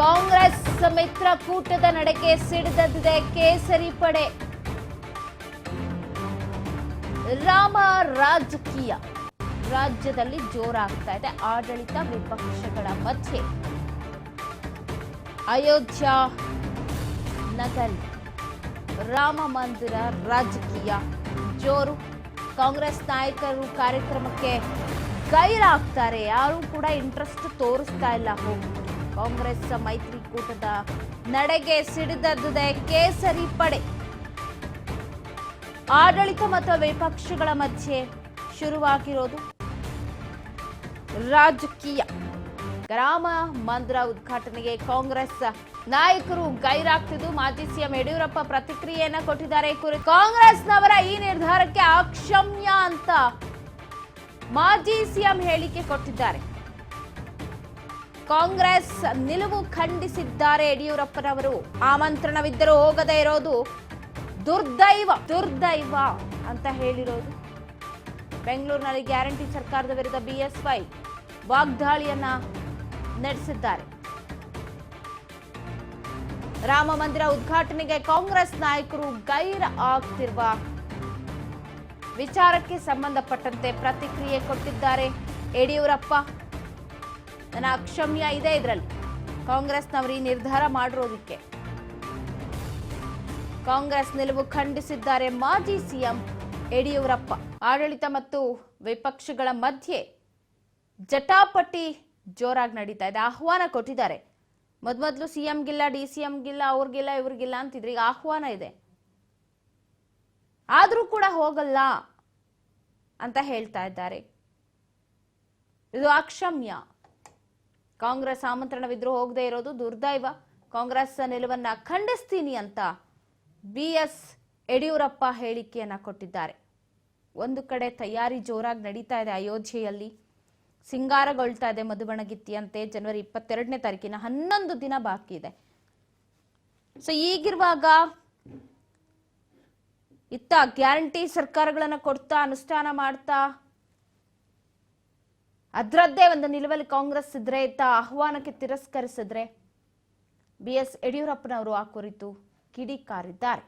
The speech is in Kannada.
ಕಾಂಗ್ರೆಸ್ ಮಿತ್ರಕೂಟದ ನಡೆಗೆ ಸಿಡಿದದ್ದಿದೆ ಕೇಸರಿ ಪಡೆ. ರಾಮ ರಾಜಕೀಯ. ರಾಜ್ಯದಲ್ಲಿ ಜೋರಾಗ್ತಾ ಇದೆ ಆಡಳಿತ ವಿಪಕ್ಷಗಳ ಮಧ್ಯೆ. ಅಯೋಧ್ಯಾ ನಗಲ್ ರಾಮ ಮಂದಿರ ರಾಜಕೀಯ. ಜೋರು. ಕಾಂಗ್ರೆಸ್ ನಾಯಕರು ಕಾರ್ಯಕ್ರಮಕ್ಕೆ ಗೈರಾಗ್ತಾರೆ. ಯಾರು ಕೂಡ ಇಂಟ್ರೆಸ್ಟ್ ತೋರಿಸ್ತಾ ಇಲ್ಲ ಹೋಗಿ ಕಾಂಗ್ರೆಸ್ ಮೈತ್ರಿಕೂಟದ ನಡೆಗೆ ಸಿಡಿದದ್ದಿದೆ ಕೇಸರಿ ಪಡೆ. ಆಡಳಿತ ಮತ್ತು ವಿಪಕ್ಷಗಳ ಮಧ್ಯೆ ಶುರುವಾಗಿರೋದು. ರಾಜಕೀಯ. ಗ್ರಾಮ ಮಂದಿರ ಉದ್ಘಾಟನೆಗೆ ಕಾಂಗ್ರೆಸ್ ನಾಯಕರು ಗೈರಾಗ್ತಿದ್ದು. ಮಾಜಿ ಸಿಎಂ ಯಡಿಯೂರಪ್ಪ ಪ್ರತಿಕ್ರಿಯೆಯನ್ನ ಕೊಟ್ಟಿದ್ದಾರೆ. ಕುರಿ ಕಾಂಗ್ರೆಸ್ನವರ ಈ ನಿರ್ಧಾರಕ್ಕೆ ಅಕ್ಷಮ್ಯ ಅಂತ ಮಾಜಿ ಸಿಎಂ ಹೇಳಿಕೆ ಕೊಟ್ಟಿದ್ದಾರೆ. ಕಾಂಗ್ರೆಸ್ ನಿಲುವು ಖಂಡಿಸಿದ್ದಾರೆ ಯಡಿಯೂರಪ್ಪನವರು. ಆಮಂತ್ರಣವಿದ್ದರೂ ಹೋಗದೇ ಇರೋದು ದುರ್ದೈವ ದುರ್ದೈವ ಅಂತ ಹೇಳಿರೋದು. ಬೆಂಗಳೂರಿನಲ್ಲಿ ಗ್ಯಾರಂಟಿ ಸರ್ಕಾರದ ವಿರುದ್ಧ ಬಿಎಸ್ವೈ ವಾಗ್ದಾಳಿಯನ್ನ ನಡೆಸಿದ್ದಾರೆ. ರಾಮ ಮಂದಿರ ಉದ್ಘಾಟನೆಗೆ ಕಾಂಗ್ರೆಸ್ ನಾಯಕರು ಗೈರ ಆಗ್ತಿರುವ ವಿಚಾರಕ್ಕೆ ಸಂಬಂಧಪಟ್ಟಂತೆ ಪ್ರತಿಕ್ರಿಯೆ ಕೊಟ್ಟಿದ್ದಾರೆ ಯಡಿಯೂರಪ್ಪ. ನನ್ನ ಅಕ್ಷಮ್ಯ ಇದೆ ಇದರಲ್ಲಿ. ಕಾಂಗ್ರೆಸ್ನವರು ಈ ನಿರ್ಧಾರ ಮಾಡಿರೋದಕ್ಕೆ. ಕಾಂಗ್ರೆಸ್ ನಿಲುವು ಖಂಡಿಸಿದ್ದಾರೆ ಮಾಜಿ ಸಿಎಂ ಯಡಿಯೂರಪ್ಪ. ಆಡಳಿತ ಮತ್ತು ವಿಪಕ್ಷಗಳ ಮಧ್ಯೆ ಜಟಾಪಟಿ ಜೋರಾಗಿ ನಡೀತಾ ಇದೆ. ಆಹ್ವಾನ ಕೊಟ್ಟಿದ್ದಾರೆ. ಮೊದ್ಮೊದ್ಲು ಸಿಎಂಗಿಲ್ಲ ಡಿ ಸಿ ಎಂಗಿಲ್ಲ ಅವ್ರಿಗಿಲ್ಲ ಇವ್ರಿಗಿಲ್ಲ ಅಂತಿದ್ರೆ ಈಗ ಆಹ್ವಾನ ಇದೆ. ಆದ್ರೂ ಕೂಡ ಹೋಗಲ್ಲ ಅಂತ ಹೇಳ್ತಾ ಇದ್ದಾರೆ. ಇದು ಅಕ್ಷಮ್ಯ. ಕಾಂಗ್ರೆಸ್ ಆಮಂತ್ರಣವಿದ್ರೂ ಹೋಗದೆ ಇರೋದು ದುರ್ದೈವ. ಕಾಂಗ್ರೆಸ್ ನಿಲುವನ್ನ ಖಂಡಿಸ್ತೀನಿ ಅಂತ ಬಿ ಎಸ್ ಯಡಿಯೂರಪ್ಪ ಹೇಳಿಕೆಯನ್ನ ಕೊಟ್ಟಿದ್ದಾರೆ. ಒಂದು ಕಡೆ ತಯಾರಿ ಜೋರಾಗಿ ನಡೀತಾ ಇದೆ ಅಯೋಧ್ಯೆಯಲ್ಲಿ. ಸಿಂಗಾರಗೊಳ್ತಾ ಇದೆ ಮಧುಬಣಗಿತ್ತಿಯಂತೆ ಜನವರಿ ಇಪ್ಪತ್ತೆರಡನೇ ತಾರೀಕಿನ ಹನ್ನೊಂದು ದಿನ ಬಾಕಿ ಇದೆ. ಸೊ ಈಗಿರುವಾಗ ಇತ್ತ ಗ್ಯಾರಂಟಿ ಸರ್ಕಾರಗಳನ್ನ ಕೊಡ್ತಾ, ಅನುಷ್ಠಾನ ಮಾಡ್ತಾ ಅದರದ್ದೇ ಒಂದು ನಿಲುವಲ್ಲಿ ಕಾಂಗ್ರೆಸ್ ಇದ್ರೆ ಇತ್ತ ಆಹ್ವಾನಕ್ಕೆ ತಿರಸ್ಕರಿಸಿದ್ರೆ ಬಿ ಎಸ್ ಯಡಿಯೂರಪ್ಪನವರು ಆ ಕುರಿತು ಕಿಡಿಕಾರಿದ್ದಾರೆ.